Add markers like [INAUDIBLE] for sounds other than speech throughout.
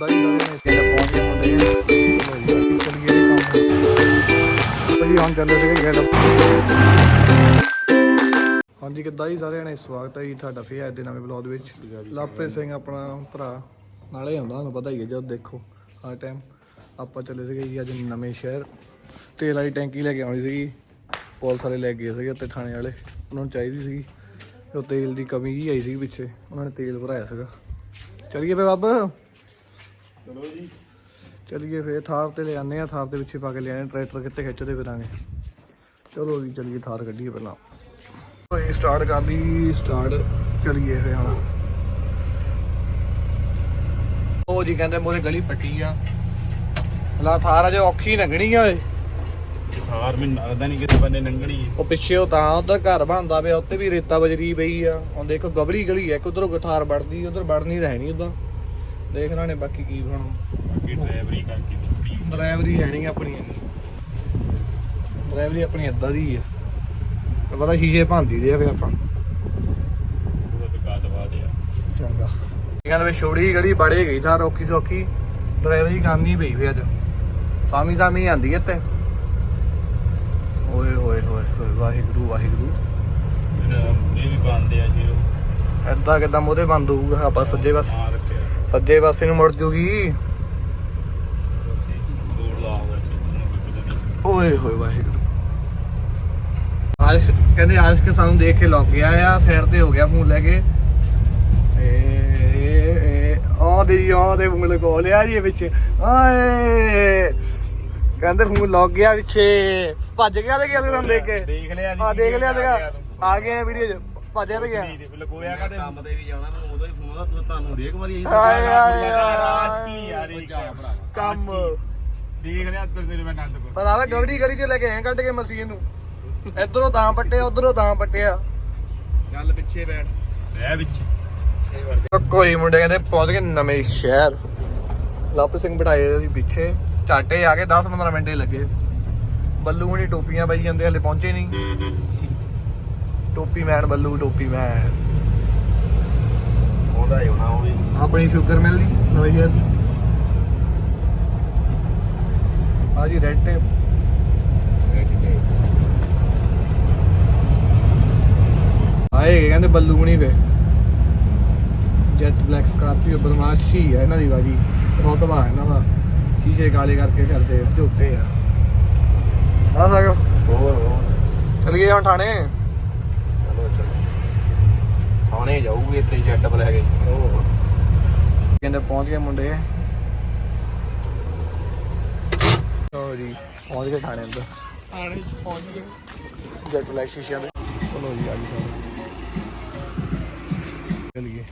ਕਿੱਦਾਂ ਹੀ ਸਾਰੇ ਨੇ ਪਹੁੰਚ ਗਏ ਮੁੰਡੇ ਚਲੋ ਜੀ ਅਸੀਂ ਜੀ ਕੰਮ ਭਾਈ, ਹੁਣ ਚੱਲੇ ਸੀਗੇ ਗੇਟ ਹਾਂਜੀ, ਕਿੱਦਾਂ ਹੀ ਸਾਰਿਆਂ ਨੇ ਸਵਾਗਤ ਹੈ ਜੀ ਤੁਹਾਡਾ ਫੇਰ ਅੱਜ ਦੇ ਨਵੇਂ ਵਲੌਗ ਵਿੱਚ। ਲਵਪ੍ਰੀਤ ਸਿੰਘ ਆਪਣਾ ਭਰਾ ਨਾਲੇ ਆਉਂਦਾ, ਤੁਹਾਨੂੰ ਪਤਾ ਹੀ ਹੈ ਜਦ ਦੇਖੋ, ਹਰ ਟਾਈਮ ਆਪਾਂ ਚੱਲੇ ਸੀਗੇ ਜੀ ਅੱਜ ਨਵੇਂ ਸ਼ਹਿਰ। ਤੇਲ ਵਾਲੀ ਟੈਂਕੀ ਲੈ ਕੇ ਆਉਣੀ ਸੀਗੀ। ਪੁਲਿਸ ਵਾਲੇ ਲੈ ਕੇ ਗਏ ਸੀਗੇ ਉੱਤੇ ਥਾਣੇ ਵਾਲੇ। ਉਹਨਾਂ ਨੂੰ ਚਾਹੀਦੀ ਸੀਗੀ। ਤੇ ਉਹ ਤੇਲ ਦੀ ਕਮੀ ਹੀ ਆਈ ਸੀ ਪਿੱਛੇ। ਉਹਨਾਂ ਨੇ ਤੇਲ ਭਰਾਇਆ ਸੀਗਾ। ਚਲੀਏ ਫੇ ਬਾਬਾ। ਚਲੋ ਜੀ। ਚਲੀਏ ਫੇ ਥਾਰ ਤੇ ਲੈ ਆਨੇ ਆ ਥਾਰ ਦੇ ਪਿੱਛੇ ਪਾ ਕੇ ਲਿਆਣੇ ਟਰੈਕਟਰ ਕਿੱਥੇ ਖਿੱਚਦੇ ਫਿਰਾਂਗੇ। ਚਲੋ ਜੀ ਚਲੀਏ ਥਾਰ ਕੱਢੀਏ ਪਹਿਲਾਂ। ਹੋਈ ਸਟਾਰਟ ਕਰ ਲਈ ਸਟਾਰਟ ਚਲੀਏ ਫੇ ਹੁਣ। ਉਹ ਜੀ ਕਹਿੰਦੇ ਮੋਰੇ ਗਲੀ ਪੱਟੀ ਆ। ਲਾ ਥਾਰ ਅਜੇ ਔਖੀ ਲੰਘਣੀ ਆ ਓਏ। ਹਾਰ ਮੈਨੂੰ ਲੱਗਦਾ ਨਹੀਂ ਕਿਸੇ ਬੰਦੇ ਨੰਗਣੀ ਉਹ ਪਿੱਛੇ ਉਹ ਤਾਂ ਉਧਰ ਘਰ ਬਣਦਾ ਪਿਆ ਉੱਤੇ ਵੀ ਰੇਤਾ ਬਜਰੀ ਪਈ ਆ। ਹੁਣ ਦੇਖੋ ਗਬੜੀ ਗਲੀ ਹੈ ਇੱਕ ਉਧਰੋਂ ਗਥਾਰ ਵੜਦੀ ਉਧਰ ਵੜ ਨਹੀਂ ਰਹਿਣੀ ਉਦਾਂ ਦੇਖਣਾ ਨੇ ਬਾਕੀ ਕੀ ਬਣੂ। ਬਾਕੀ ਡਰਾਈਵਰੀ ਕਰਕੇ ਡਰਾਈਵਰੀ ਹੈ ਨਹੀਂ ਆਪਣੀ ਡਰਾਈਵਰੀ ਆਪਣੀ ਏਦਾਂ ਦੀ ਆ। ਪਤਾ ਸ਼ੀਸ਼ੇ ਭਾਂਦੀ ਦੇ ਆ ਫੇ ਆਪਾਂ। ਚੰਗਾ। ਛੋੜੀ ਗੜੀ ਬੜੇ ਗਈ ਥਾਰ ਔਖੀ ਸੌਖੀ ਡਰਾਈਵਰੀ ਕਰਨੀ ਪਈ ਫੇ ਅੱਜ। ਸਾਮੀ ਸਾਮੀ ਆਂਦੀ ਇੱਥੇ। ਓਏ ਹੋਏ ਹੋਏ ਹੋਏ ਵਾਹਿਗੁਰੂ ਵਾਹਿਗੁਰੂ। ਮੇਰਾ ਇਹ ਵੀ ਬੰਦੇ ਆ ਸ਼ੀਰੋ। ਏਦਾਂ ਕਿਦਾਂ ਮੋਦੇ ਬੰਦ ਹੋਊਗਾ ਆਪਾਂ ਸੱਜੇ ਮਾਰ ਰੱਖਿਆ ਸੱਜੇ ਪਾਸੇ ਨੂੰ ਮੁੜ ਜੂਗੀ। ਓਏ ਹੋਏ ਵਾਹਿਗੁਰੂ। ਆਸ਼ ਕਹਿੰਦੇ ਆਸ਼ਕ ਸਾਨੂੰ ਦੇਖ ਕੇ ਲੱਗ ਗਿਆ ਆ ਸਾਈਡ ਤੇ ਹੋ ਗਿਆ ਫੋਨ ਲੈ ਕੇ। ਏ ਆ ਦੇ ਆ ਦੇ ਫੋਨ ਲਗੋ ਲਿਆ ਜੀ ਵਿੱਚ। ਆਏ। ਕਹਿੰਦੇ ਫੋਨ ਲੱਗ ਗਿਆ ਪਿੱਛੇ। ਭੱਜ ਗਿਆ ਤੇ ਗਿਆ ਤੁਹਾਨੂੰ ਦੇਖ ਕੇ? ਦੇਖ ਲਿਆ ਆ ਦੇਖ ਲਿਆ ਸੀਗਾ ਆ ਗਏ ਵੀਡੀਓ ਚ। ਭੱਜਿਆ ਵੀ ਗਿਆ ਲਗੋਇਆ ਕਦੇ ਕੰਮ ਤੇ ਵੀ ਜਾਣਾ ਮੈਂ ਉਦੋਂ ਹੀ ਫੋਨ ਦਾ ਤੁਹਾਨੂੰ ਹਰੇਕ ਵਾਰੀ ਇਹੀ ਹਾਏ ਹਾਏ ਆਸ਼ਕੀ ਯਾਰ ਇਹ ਜਾ ਭਰਾ ਕੰਮ। ਦੇਖ ਲਿਆ ਤੇਰੇ ਤੇਰੇ ਮੈਂ ਆਨੰਦਪੁਰ ਪਰ ਆਵੇ ਗਵੜੀ ਗੜੀ ਚ ਲੈ ਕੇ ਆਏ ਕੱਢ ਕੇ ਮਸ਼ੀਨ ਨੂੰ। ਇਧਰੋਂ ਤਾਂ ਪੱਟਿਆ ਉਧਰੋਂ ਤਾਂ ਪੱਟਿਆ। ਚੱਲ ਪਿੱਛੇ ਬੈਠ। ਰਹਿ ਵਿੱਚ। ਕੋਈ ਮੁੰਡੇ ਕਹਿੰਦੇ ਪਹੁੰਚ ਗਏ ਨਵੇਂ ਸ਼ਹਿਰ। ਲਵ ਸਿੰਘ ਬਿਠਾਏ ਸੀ ਪਿੱਛੇ। ਝਾਟੇ ਆ ਕੇ 10-15 ਮਿੰਟ ਹੀ ਲੱਗੇ। ਬੱਲੂ ਹੁਣੀ ਟੋਪੀਆਂ ਪਾਈ ਜਾਂਦੇ ਹਲੇ ਪਹੁੰਚੇ ਨਹੀਂ। ਟੋਪੀ ਮੈਨ ਬੱਲੂ ਟੋਪੀ ਮੈਨ ਉਹਦਾ ਹੀ ਹੋਣਾ ਉਹ ਵੀ। ਆਪਣੀ ਸ਼ੂਗਰ ਮਿਲ ਲਈ ਨਵੇਂ ਸ਼ਹਿਰ ਦੀ। ਆ ਜੀ ਰੈਡ ਟੇਪ। ਆਏ ਕਹਿੰਦੇ ਬੱਲੂ ਹੁਣੀ ਵੇ ਜੈਟ ਬਲੈਕ ਸਕਾਰਪੀਓ ਬਦਮਾਸ਼ੀ ਹੈ ਇਹਨਾਂ ਦੀ ਬਾਜੀ। ਰੋਤਬਾ ਹੈ ਇਹਨਾਂ ਦਾ। ਸ਼ੀਸ਼ੇ ਕਾਲੇ ਕਰਕੇ ਕਰਦੇ ਝੋਟੇ ਆ। ਆ ਸਕ ਹੋਰ ਹੋਰ। ਚਲੀਏ ਹੁਣ ਥਾਣੇ। ਚਲੋ ਆਉਣੇ ਜਾਊਗੇ ਇੱਥੇ ਜੱਟ ਬਲੈਕ ਉਹ ਕਹਿੰਦੇ ਪਹੁੰਚ ਗਏ ਮੁੰਡੇ। ਲੋ ਜੀ ਪਹੁੰਚ ਗਏ ਥਾਣੇ ਅੰਦਰ। ਥਾਣੇ ਪਹੁੰਚ ਗਏ। ਜੈਟ ਬਲੈਕ ਸ਼ੀਸ਼ਿਆਂ ਦੇ। ਚਲੋ ਜੀ ਆ ਜੀ ਚਲੀਏ।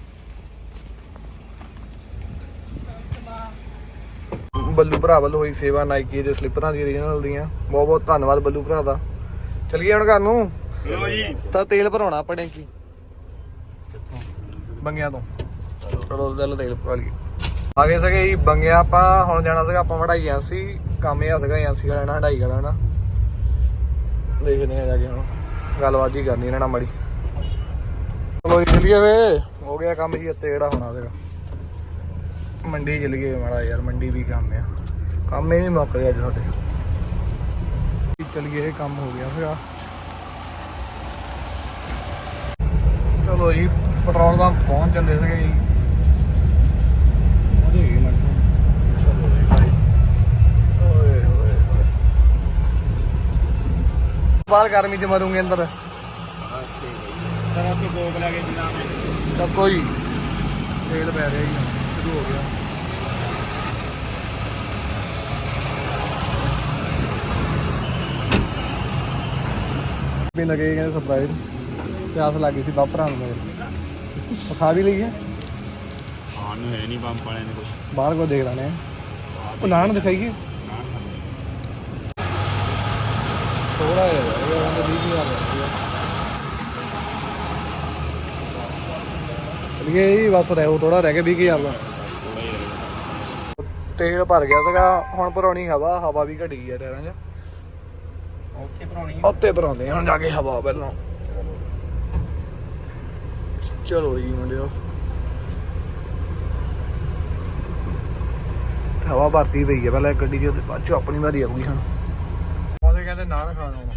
ਬੱਲੂ ਭਰਾ ਵੱਲੋਂ ਹੋਈ ਸੇਵਾ ਨਾਈਕੀ ਦੇ ਸਲਿੱਪਰਾਂ ਦੀ ਓਰੀਜਨਲ ਦੀਆਂ। ਬਹੁਤ ਬਹੁਤ ਧੰਨਵਾਦ ਬੱਲੂ ਭਰਾ ਦਾ। ਚਲੀਏ ਹੁਣ ਘਰ ਨੂੰ। ਚਲੋ ਜੀ। ਤਾਂ ਤੇਲ ਭਰਾਉਣਾ ਆਪਣੇ ਕੀ ਬੰਗਿਆਂ ਤੋਂ। ਚਲੋ ਚੱਲ ਤੇਲ ਪਵਾ ਲਈਏ। ਆ ਗਏ ਸੀਗੇ ਜੀ ਬੰਗਿਆ ਆਪਾਂ ਹੁਣ ਜਾਣਾ ਸੀਗਾ ਆਪਾਂ ਵੜਾਈ ਏਜੰਸੀ ਕੰਮ ਇਹ ਸੀਗਾ ਏਜੰਸੀ ਵਾਲਾ ਨਾ ਹੜਾਈ ਵਾਲਾ ਨਾ। ਦੇਖਦੇ ਆ ਜਾ ਕੇ ਹੁਣ। ਗੱਲਬਾਤ ਹੀ ਕਰਨੀ ਇਹਨਾਂ ਨਾਲ ਮੜੀ। ਚਲੋ ਜੀ ਚੱਲੀਏ ਵੇ ਹੋ ਗਿਆ ਕੰਮ ਜੀ ਇੱਥੇ ਜਿਹੜਾ ਹੋਣਾ ਸੀਗਾ। ਮੰਡੀ ਚੱਲ ਗਏ ਮਾੜਾ ਯਾਰ ਮੰਡੀ ਵੀ ਕੰਮ ਆ। ਕੰਮ ਹੀ ਨਹੀਂ ਮੁੱਕ ਰਿਹਾ ਅੱਜ ਸਾਡੇ। ਚੱਲ ਗਏ ਕੰਮ ਹੋ ਗਿਆ ਸੀਗਾ। ਚਲੋ ਜੀ ਪੈਟਰੋਲ ਪੰਪ ਪਹੁੰਚ ਚੱਲੇ ਸੀਗੇ ਜੀ। ਉਹਦੇ ਹੀ ਲੱਗਦਾ ਚਲੋ ਜੀ ਭਾਈ ਓਏ ਹੋਏ ਹੋਏ ਬਾਹਰ ਗਰਮੀ ਚ ਮਰੂੰਗੇ ਅੰਦਰ। ਤਰਾ ਤੋਂ ਕੋਕ ਲੈ ਕੇ ਜਿਨਾ ਸਭ ਕੋਈ ਤੇਲ ਪੈ ਰਿਹਾ ਜੀ ਸ਼ੁਰੂ ਹੋ ਗਿਆ। ਵੀ ਲਗੇ ਕਹਿੰਦੇ ਸਰਪ੍ਰਾਈਜ਼ ਪਿਆਸ ਲੱਗੀ ਸੀ ਬਾਪਰਾਂ ਨੂੰ। ਮੇਰੇ ਖਾ ਵੀ ਲਈਏ। ਹਾਂ ਨੂੰ ਹੈ ਨਹੀਂ ਪੰਪ ਵਾਲਿਆਂ ਨੇ ਕੁਝ ਬਾਹਰ ਕੋ ਦੇਖ ਲੈਣੇ ਉਹ ਨਾਨ ਦਿਖਾਈਏ ਥੋੜਾ ਜਿਹਾ ਰਹਿ ਗਿਆ ਉਹਨੇ 20000 ਰਹਿ ਗਿਆ ਚਲੀਏ ਜੀ ਬਸ ਰਹਿ ਉਹ ਥੋੜਾ ਰਹਿ ਗਿਆ 20000 ਦਾ। ਹੀ ਤੇਲ ਭਰ ਗਿਆ ਸੀਗਾ ਹੁਣ ਭਰਾਉਣੀ ਹਵਾ ਹਵਾ ਵੀ ਘਟੀ ਗਈ ਆ ਟਾਇਰਾਂ 'ਚ। ਉੱਥੇ ਭਰਾਉਣੀ ਉੱਤੇ ਭਰਾਉਂਦੇ ਆ ਹੁਣ ਜਾ ਕੇ ਹਵਾ ਪਹਿਲਾਂ। ਚਲੋ ਜੀ ਮੁੰਡਿਓ। ਹਵਾ ਭਰਤੀ ਪਈ ਹੈ ਪਹਿਲਾਂ ਗੱਡੀ 'ਚ ਉਹਦੇ ਬਾਅਦ 'ਚ ਆਪਣੀ ਵਾਰੀ ਆਊਗੀ ਹੁਣ। ਉਹਦੇ ਕਹਿੰਦੇ ਨਾਨ ਖਾਣ ਆਉਣਾ।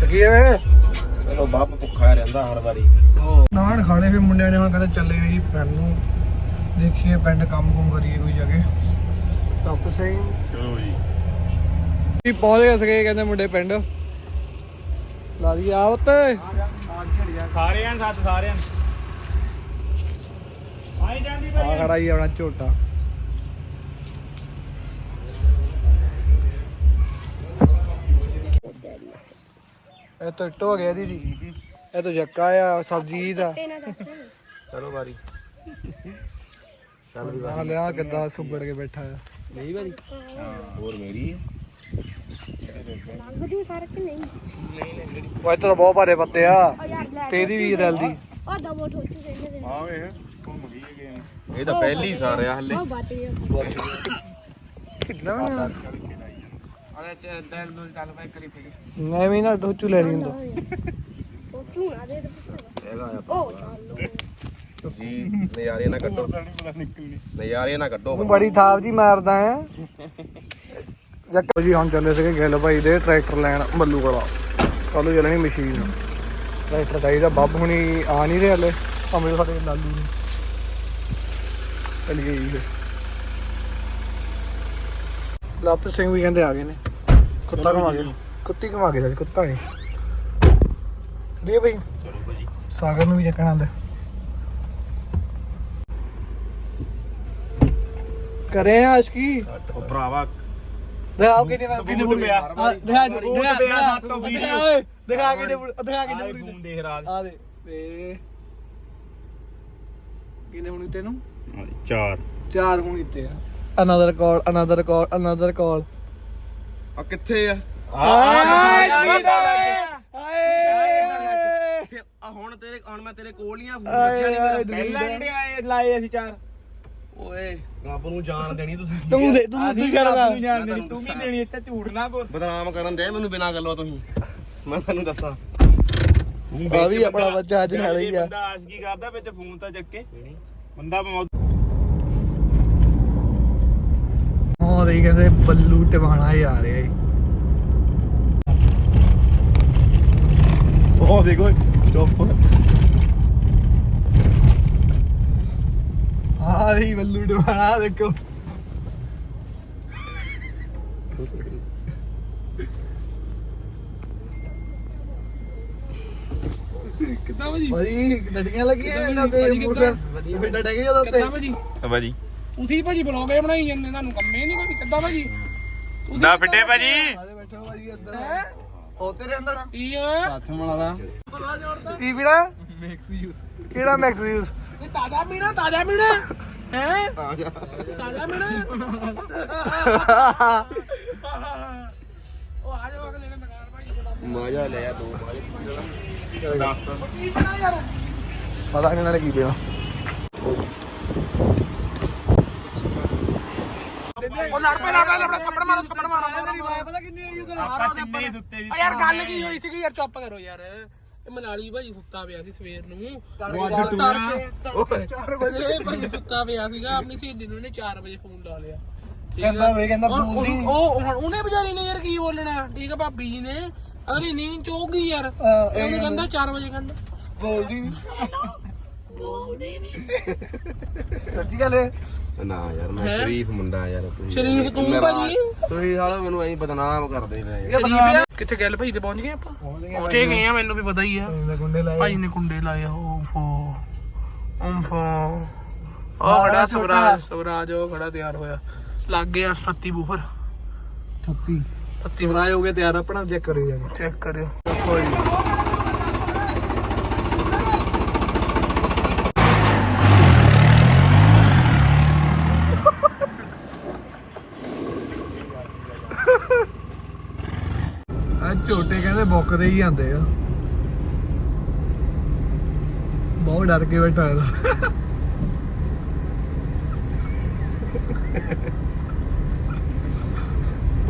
ਚੱਕੀਏ ਵੇ ਚਲੋ ਬਾਪ ਭੁੱਖਾ ਰਹਿੰਦਾ ਹਰ ਵਾਰੀ। ਨਾਨ ਖਾਣੇ ਫਿਰ ਮੁੰਡਿਆਂ ਨੇ ਹੁਣ ਕਹਿੰਦੇ ਚੱਲੇ ਜੀ ਪਿੰਡ ਨੂੰ। ਦੇਖੀਏ ਪਿੰਡ ਕੰਮ ਕੁਮ ਕਰੀਏ ਕੋਈ ਜਗ੍ਹਾ ਟੱਪ ਸਿੰਘ। ਚਲੋ ਜੀ। ਪਹੁੰਚ ਗਏ ਸੀਗੇ ਕਹਿੰਦੇ ਮੁੰਡੇ ਪਿੰਡ। ਲਾ ਦੀ ਆ ਉੱਤੇ। ਸਾਰਿਆਂ ਸੱਤ ਸਾਰਿਆਂ ਆਈ ਜਾਂਦੀ ਆ ਖੜਾ ਹੀ ਆਪਣਾ ਝੋਟਾ। ਇਹ ਤਾਂ ਟੋ ਗਿਆ ਦੀ ਜੀ ਇਹ ਤਾਂ ਜੱਕਾ ਆ ਸਬਜੀ ਦਾ ਚਲੋ ਵਾਰੀ। ਚੱਲ ਵੀ ਆ ਲਿਆ ਕਿੱਦਾਂ ਸੁੱਬੜ ਕੇ ਬੈਠਾ ਆ। ਮੇਰੀ ਵਾਰੀ ਹੋਰ ਮੇਰੀ ਹੈ ਕਿ ਨਹੀਂ ਉਹ ਇੱਥੇ ਤਾਂ ਬਹੁਤ ਭਾਰੇ ਪੱਤੇ ਆ। ਯਾਰ ਲੈ ਤੇਰੀ ਵੀ ਰਲਦੀ ਆ ਦਬੋ ਠੋਚੂ ਕਹਿੰਦੇ ਨੇ ਆ ਵੇ ਘੁੰਮ ਗਈ ਹੈ ਗੇਮ ਇਹ ਤਾਂ ਪਹਿਲੀ ਸਾਰ ਆ ਹਲੇ। ਉਹ ਬਚ ਗਿਆ ਕਿੰਨਾ ਨਹੀਂ ਵੀ ਨਾ ਢੋਚੂ ਲੈਣੀ ਹੁੰਦਾ। ਉਹ ਝੂਣਾ ਦੇ ਦੇ ਉਹ ਚੱਲ ਜੀ ਨਜ਼ਾਰੇ ਨਾ ਕੱਢੋ। ਨਜ਼ਾਰੇ ਨਾ ਕੱਢੋ। ਬੜੀ ਥਾਪ ਜੀ ਮਾਰਦਾ ਆ ਜੱਕ ਜੀ ਹੁਣ ਚੱਲੇ ਸੀਗੇ ਗਿੱਲ ਭਾਈ ਦੇ ਟਰੈਕਟਰ ਲੈਣ ਬੱਲੂ ਕੋਲਾ ਕੱਲ ਚੱਲਣੀ ਮਸ਼ੀਨ। ਟਰੈਕਟਰ ਚਾਹੀਦਾ, ਬੱਬ ਹੁਣੀ ਆ ਨਹੀਂ ਰਹੇ ਹਲੇ, ਭਾਵੇਂ ਸਾਡੇ ਲਾਲੂ ਨੇ। ਚੱਲ ਗਈ ਇਹ। ਲਾਪਸ ਸਿੰਘ ਵੀ ਕਹਿੰਦੇ ਆ ਗਏ ਨੇ। ਕੁੱਤਾ ਘੁਮਾ ਕੇ, ਕੁੱਤੀ ਘੁਮਾ ਗਏ ਸੱਚ ਕੁੱਤਾ ਨਹੀਂ। ਦੇ ਭਾਈ ਸਾਗਰ ਨੂੰ ਵੀ ਚੱਕਣਾ ਆਂਦਾ ਕਰੇ ਆਸ਼ਕੀ? ਉਹ ਭਰਾਵਾ ਦਿਖਾ ਕਿੰਨੇ ਵਾਰ ਸਬੂਤ ਪਿਆ ਦਿਖਾ ਸਬੂਤ ਪਿਆ ਸੱਤ ਤੋਂ ਵੀਹ। ਦਿਖਾ ਕਿੰਨੇ ਦਿਖਾ ਕਿੰਨੇ ਫੋਨ ਦੇਖ ਰਾਤ ਆ ਦੇ ਤੇ ਕਿੰਨੇ ਹੁਣੀ ਤੈਨੂੰ? ਚਾਰ। ਚਾਰ ਹੁਣੀ ਤੇ ਆ। Another call another call another call ਆ? ਕਿੱਥੇ ਆ? ਆ? ਹੁਣ ਤੇਰੇ ਹੁਣ ਮੈਂ ਤੇਰੇ ਕੋਲ ਹੀ ਆ ਫੋਨ ਆਏ, ਪਹਿਲਾਂ ਜਿਹੜੇ ਆਏ ਲਾਏ ਅਸੀਂ ਚਾਰ? ਓਏ ਰੱਬ ਨੂੰ ਜਾਣ ਦੇਣੀ ਤੁਸੀਂ ਤੂੰ ਦੇ ਤੂੰ ਕੀ ਕਰਦਾ? ਤੂੰ ਜਾਣ ਦੇਣੀ ਤੂੰ ਵੀ ਦੇਣੀ ਇੱਥੇ ਝੂਠ ਨਾ ਬੋਲ। ਬਦਨਾਮ ਕਰਨ ਦੇ ਮੈਨੂੰ ਬਿਨਾਂ ਗੱਲੋਂ ਤੁਸੀਂ। ਮੈਂ ਤੈਨੂੰ ਦੱਸਾਂ। ਆ ਵੀ ਆਪਣਾ ਬੱਚਾ ਅੱਜ ਨਾਲ ਹੀ ਆ। ਬੰਦਾ ਆਸ਼ਕੀ ਕਰਦਾ ਵਿੱਚ ਫੋਨ ਤਾਂ ਚੱਕੇ ਬੰਦਾ ਮੌਤ ਹਾਂ ਰਹੀ ਕਹਿੰਦੇ ਬੱਲੂ ਟਿਵਾਣਾ ਹੀ ਆ ਰਿਹਾ ਏ ਉਹ ਦੇਖੋ ਚੁੱਪ। ਆ ਰਹੀ ਬੱਲੂ ਟਿਵਾਣਾ ਦੇਖੋ। ਕਿੱਦਾਂ ਭਾਜੀ? ਭਾਈ ਡੱਡੀਆਂ ਲੱਗੀਆਂ ਇਹਨਾਂ ਤੇ ਮੋਟਰ ਬਿੱਡਾ ਡੈਗ ਜਾਂਦਾ ਉੱਤੇ ਕਿੱਦਾਂ ਭਾਜੀ? ਭਾਜੀ। ਤੁਸੀਂ ਭਾਜੀ ਬਲੌਗ ਇਹ ਬਣਾਈ ਜਾਂਦੇ ਤੁਹਾਨੂੰ ਕੰਮੇ ਨਹੀਂ ਕੋਈ ਕਿੱਦਾਂ ਭਾਜੀ? ਨਾ ਫਿੱਟੇ ਭਾਜੀ। ਆਦੇ ਬੈਠੋ ਭਾਈ ਅੰਦਰ ਹੋ? ਤੇਰੇ ਅੰਦਰ ਕੀ ਆ? ਹੱਥ ਮਲਾਲਾ ਕੀ ਪੀਣਾ ਮੈਕਸ ਯੂਜ਼ ਕਿਹੜਾ ਮੈਕਸ ਯੂਜ਼ ਇਹ ਤਾਜ਼ਾ ਪੀਣਾ ਤਾਜ਼ਾ ਪੀਣਾ ਹੈ? ਆ ਜਾ ਤਾਜ਼ਾ ਪੀਣਾ ਉਹ ਆ ਜਾਓ ਅਗਲੇ ਨੇ ਦੁਕਾਨ ਭਾਜੀ ਬੜਾ ਮਜ਼ਾ ਲਿਆ ਦੋ ਕੀ ਪੀਣਾ ਯਾਰ? ਪਤਾ ਨਹੀਂ ਨਾਲੇ ਕੀ ਪੀਣਾ ਉਹ ਲੜ ਪੈ ਲੜ ਪੈ ਲੜ ਥੱਪੜ ਮਾਰੋ ਥੱਪੜ ਮਾਰੋ। ਪਤਾ ਕਿੰਨੀ ਆਈ ਉਧਰ ਆਪਾਂ ਤਿੰਨੇ ਹੀ ਸੁੱਤੇ ਸੀ? ਆ ਯਾਰ ਗੱਲ ਕੀ ਹੋਈ ਸੀਗੀ? ਯਾਰ ਚੁੱਪ ਕਰੋ ਯਾਰ। ਇਹ ਮਨਾਲੀ ਭਾਜੀ ਸੁੱਤਾ ਪਿਆ ਸੀ ਸਵੇਰ ਨੂੰ। ਤੜਕੇ ਤੜਕੇ 4 ਵਜੇ। ਭਾਜੀ ਸੁੱਤਾ ਪਿਆ ਸੀਗਾ ਆਪਣੀ ਸਹੇਲੀ ਨੂੰ ਇਹਨੇ 4 ਵਜੇ ਫੋਨ ਲਾ ਲਿਆ। ਠੀਕ ਆ? ਕਹਿੰਦਾ ਵੇ ਕਹਿੰਦਾ ਉਹ- ਬੋਲਦੀ ਉਹ ਉਹ- ਹੁਣ ਉਹਨੇ ਵਿਚਾਰੀ ਨੇ ਯਾਰ ਕੀ ਬੋਲਣਾ? ਠੀਕ ਆ ਭਾਬੀ ਜੀ ਨੇ। ਅਗਲੀ ਨੀਂਦ ਚ ਹੋਊਗੀ ਯਾਰ ਇਹ ਉਹਨੂੰ ਕਹਿੰਦਾ 4 ਵਜੇ ਕਹਿੰਦਾ। ਬੋਲਦੀ ਨਹੀਂ। ਸੱਚੀ ਗੱਲ ਹੈ। ਨਾ ਯਾਰ ਮੈਂ ਹੈਂ? ਸ਼ਰੀਫ ਮੁੰਡਾ ਯਾਰ ਤੁਸੀਂ ਸ਼ਰੀਫ ਤੂੰ ਮੇਰਾ- ਭਾਜੀ? ਤੁਸੀਂ ਸਾਲਾ ਮੈਨੂੰ ਐਂ ਬਦਨਾਮ ਕਰਦੇ ਨੇ ਇਹ ਬਦਨਾਮ ਕਿੱਥੇ ਗੱਲ ਭਾਈ ਤੇ ਪਹੁੰਚ ਗਏ ਆਪਾਂ? ਪਹੁੰਚ ਗਏ ਆ ਮੈਨੂੰ ਵੀ ਪਤਾ ਹੀ ਆ। ਲਾਏ। ਭਾਈ ਨੇ ਕੁੰਡੇ ਲਾਏ ਓਫੋ ਓਫੋ ਉਹ ਖੜਾ ਸਵਰਾਜ ਸਵਰਾਜ ਉਹ ਖੜਾ ਤਿਆਰ ਹੋਇਆ। ਲੱਗ ਗਿਆ 38 ਬੂਫਰ। 36 38 ਫਰਾਈ ਹੋ ਗਏ ਤਿਆਰ ਆਪਣਾ ਚੈੱਕ ਕਰਿਓ ਜਾ ਕੇ। ਚੈੱਕ ਕਰਿਓ ਦੇਖੋ ਜੀ ਆ ਬੁੱਕਦੇ ਹੀ ਆਂਦੇ ਆ। ਬਹੁਤ ਡਰ ਕੇ ਬੈਠਾ ਇਹਦਾ।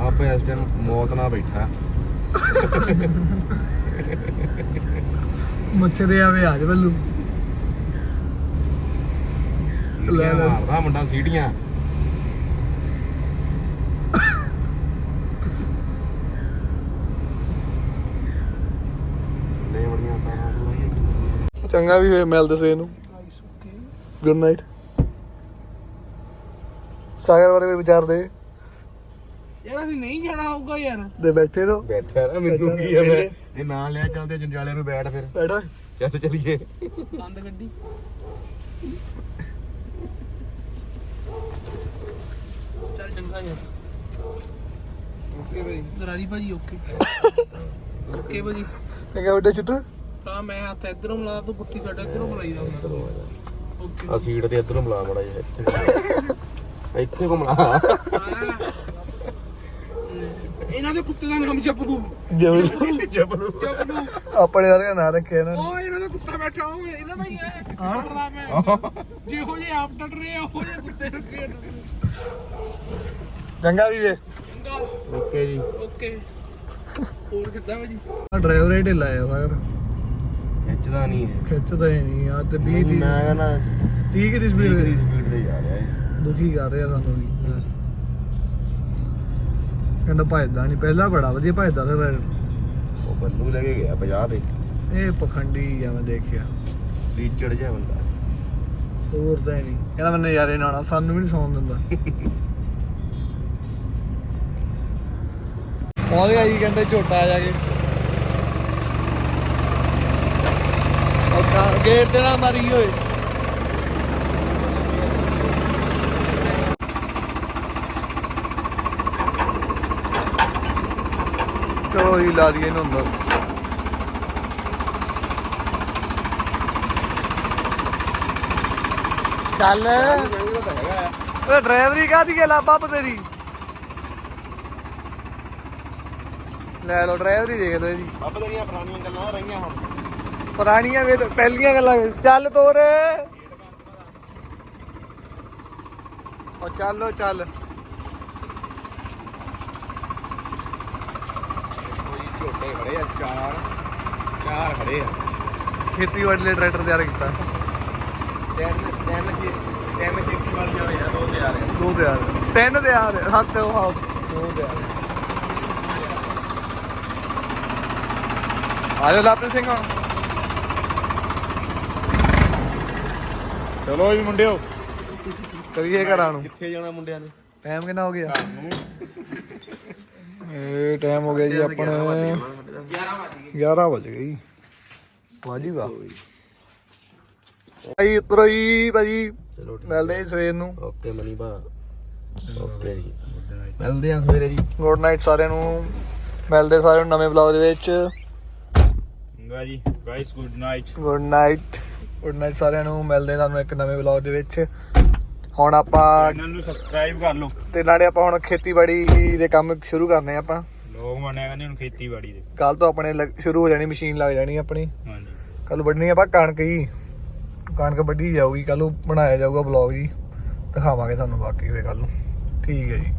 ਆਪੇ ਇਸ ਟਾਈਮ ਮੌਤ ਨਾਲ ਬੈਠਾ। ਮੱਛਰ ਆਵੇ ਆਜ ਬੱਲੂ। ਲੈ। ਮਾਰਦਾ ਮੁੰਡਾ ਸੀਟੀਆਂ ਲੈ ਬੜੀਆਂ ਤਾਰਾਂ ਤੂੰ ਚੰਗਾ ਵੀ ਹੋਇਆ ਮਿਲਦੇ ਸਵੇਰ ਨੂੰ। ਗੁੱਡ ਨਾਈਟ ਸਾਗਰ ਬਾਰੇ ਵੀ ਵਿਚਾਰਦੇ ਯਾਰ ਅਸੀਂ ਨਹੀਂ ਜਾਣਾ ਹੋਊਗਾ ਯਾਰ। ਦੇ ਬੈਠੇ ਰਹੋ। ਬੈਠਾ ਨਾ ਮੈਨੂੰ ਕੀ ਆ ਮੈਂ ਇਹ ਨਾਂ ਲਿਆ ਚੱਲਦੇ ਜੰਡਿਆਲੇ ਨੂੰ ਬੈਠ ਫਿਰ। ਬੈਠੋ ਚੱਲ ਚਲੀਏ। ਬੰਦ ਗੱਡੀ। ਚੱਲ ਚੰਗਾ ਯਾਰ। ਓਕੇ ਬਈ ਗਰਾਰੀ ਭਾਜੀ ਓਕੇ। ਓਕੇ ਭਾਜੀ। ਚੰਗਾ ਵੱਡੇ ਚੁੱਟੂ ਤਾਂ ਮੈਂ ਹੱਥ ਇਧਰੋਂ ਮਿਲਾ ਤੂੰ ਪੁੱਠੀ ਸਾਡਾ ਇਧਰੋਂ ਮਿਲਾਈਦਾ ਹੁੰਦਾ। ਓਕੇ। ਆ ਸੀਟ ਤੇ ਇੱਧਰੋਂ ਬੁਲਾ ਮੜਾ ਜਿਹਾ ਇੱਥੇ ਇੱਥੇ ਘੁੰਮਣਾ ਇਹਨਾਂ ਦੇ ਕੁੱਤੇ ਦਾ ਨਾਮ ਜਪਲੂ ਜਪਲੂ ਆਪਣੇ ਦਾ ਨਾਂ ਰੱਖਿਆ ਇਹਨਾਂ ਨੇ। ਉਹ ਇਹਨਾਂ ਦਾ ਕੁੱਤਾ ਬੈਠਾ ਉਹ ਇਹਨਾਂ ਦਾ ਹੀ ਹੈ ਡਰਦਾ ਮੈਂ ਜਿਹੋ ਜਿਹੇ ਆਪ ਡਰ ਰਹੇ ਆ ਉਹ ਜਿਹੇ ਕੁੱਤੇ ਰੱਖੇ ਚੰਗਾ ਵੀ ਵੇ ਚੰਗਾ। ਓਕੇ ਜੀ। ਓਕੇ। ਹੋਰ ਕਿੱਦਾਂ ਭਾਜੀ ਡਰਾਈਵਰ ਹੀ ਢਿੱਲਾ ਆ ਸਾਗਰ। ਖਿੱਚਦਾ ਨਹੀਂ ਹੈ ਖਿੱਚਦਾ ਹੀ ਨਹੀਂ ਆ ਤੇ 20 ਦੀ ਮੈਂ ਕਹਿੰਦਾ 30 ਦੀ ਸਪੀਡ ਸਪੀਡ ਦੀ ਸਪੀਡ ਤੇ ਜਾ ਰਿਹਾ ਹੈ ਦੁਖੀ ਕਰ ਰਿਹਾ ਸਾਨੂੰ ਵੀ। ਕਹਿੰਦਾ ਭਜਦਾ ਨਹੀਂ ਪਹਿਲਾਂ ਬੜਾ ਵਧੀਆ ਭਜਦਾ ਸੀ ਰਾਈਡਰ ਉਹ ਬੰਦੂ ਲੈ ਕੇ ਗਿਆ 50 ਤੇ। ਇਹ ਪਖੰਡੀ ਆ ਮੈਂ ਦੇਖਿਆ। ਟੀਚੜ ਜਿਹਾ ਬੰਦਾ। ਹੋਰ ਤਾਂ ਨਹੀਂ। ਕਹਿੰਦਾ ਮੈਂ ਨਜ਼ਾਰੇ ਨਾਲ ਸਾਨੂੰ ਵੀ ਨਹੀਂ ਸੌਣ ਦਿੰਦਾ। [LAUGHS] ਪਹੁੰਚ ਗਿਆ ਜੀ ਕਹਿੰਦੇ ਝੋਟਾ ਆ ਜਾ ਕੇ। ਉਹ ਗੇਟ ਤੇ ਨਾ ਮਾਰੀ ਹੋਏ ਚਲੋ ਜੀ, ਲਾ ਦਈਏ ਇਹਨੂੰ ਅੰਦਰ। ਚੱਲ। ਚੰਗਾ ਤਾਂ ਹੈਗਾ ਡਰਾਈਵਰੀ ਕਾਦੀ ਹੈ ਲਾਬਾ ਤੇਰੀ। ਲੈ ਲੋ ਡਰਾਈਵਰੀ ਦੇਖ ਲਓ ਜੀ ਅੱਬ ਜਿਹੜੀਆਂ ਪੁਰਾਣੀਆਂ ਗੱਲਾਂ ਰਹੀਆਂ ਹੁਣ। ਪੁਰਾਣੀਆਂ ਵੀ ਤਾਂ ਪਹਿਲੀਆਂ ਗੱਲਾਂ ਚੱਲ ਤੋਰ। ਉਹ ਚੱਲੋ ਚੱਲ। ਕੋਈ ਝੋਟੇ ਖੜੇ ਆ ਚਾਰ। ਚਾਰ ਖੜੇ ਆ। ਖੇਤੀਬਾੜੀ ਲਈ ਟਰੈਕਟਰ ਤਿਆਰ ਕੀਤਾ। ਤਿੰਨ ਤਿੰਨ ਕੀ ਤਿੰਨ ਖੇਤੀ ਵਾਲੀ ਆ ਦੋ ਤੇ ਆ। ਰਹੇ ਦੋ ਤਿਆਰ ਤਿੰਨ ਤਿਆਰ ਸੱਤ ਉਹ ਦੋ ਤਿਆਰ ਆ। ਜਾ ਸਿੰਘ ਹੁਣ ਚਲੋ ਜੀ ਮੁੰਡਿਓ। ਕਰੀਏ ਘਰਾਂ ਨੂੰ। ਕਿੱਥੇ ਜਾਣਾ ਮੁੰਡਿਆਂ ਨੇ? ਟਾਈਮ ਕਿੰਨਾ ਹੋ ਗਿਆ? ਇਹ ਟਾਈਮ ਹੋ ਗਿਆ ਜੀ ਆਪਣੇ 11 ਵਜ ਗਏ। ਜੀ। ਵਾਜੀ ਵਾਹ ਭਾਈ ਉਤਰੋ ਜੀ ਭਾਜੀ ਮਿਲਦੇ ਜੀ ਸਵੇਰ ਨੂੰ। ਓਕੇ ਮਨੀ ਭਾ। ਓਕੇ ਜੀ। ਮਿਲਦੇ ਆ ਸਵੇਰੇ ਜੀ। ਗੁੱਡ ਨਾਈਟ ਸਾਰਿਆਂ ਨੂੰ। ਮਿਲਦੇ ਸਾਰਿਆਂ ਨੂੰ ਨਵੇਂ ਵਲੌਗ ਦੇ ਵਿੱਚ। ਚੰਗਾ ਜੀ। Guys good night good night good night ਸਾਰਿਆਂ ਨੂੰ। ਮਿਲਦੇ ਤੁਹਾਨੂੰ ਇੱਕ ਨਵੇਂ ਵਲੌਗ ਦੇ ਵਿੱਚ। ਹੁਣ ਆਪਾਂ ਚੈਨਲ ਨੂੰ ਸਬਸਕ੍ਰਾਈਬ ਕਰ ਲਓ। ਤੇ ਨਾਲੇ ਆਪਾਂ ਹੁਣ ਖੇਤੀਬਾੜੀ ਦੇ ਕੰਮ ਸ਼ੁਰੂ ਕਰਨੇ ਆ ਆਪਾਂ। ਲੋਕ ਮੰਨਿਆ ਕਹਿੰਦੇ ਹੁਣ ਖੇਤੀਬਾੜੀ ਦੇ। ਕੱਲ ਤੋਂ ਆਪਣੇ ਲੱਗ- ਸ਼ੁਰੂ ਹੋ ਜਾਣੀ ਮਸ਼ੀਨ ਲੱਗ ਜਾਣੀ ਆਪਣੀ। ਹਾਂਜੀ। ਕੱਲ ਵੱਢਣੀ ਆਪਾਂ ਕਣਕ ਹੀ ਕਣਕ ਵੱਢੀ ਜਾਊਗੀ ਕੱਲ ਨੂੰ ਬਣਾਇਆ ਜਾਊਗਾ ਵਲੌਗ ਜੀ। ਦਿਖਾਵਾਂਗੇ ਤੁਹਾਨੂੰ ਬਾਕੀ ਫੇ ਕੱਲ ਨੂੰ। ਠੀਕ ਹੈ ਜੀ।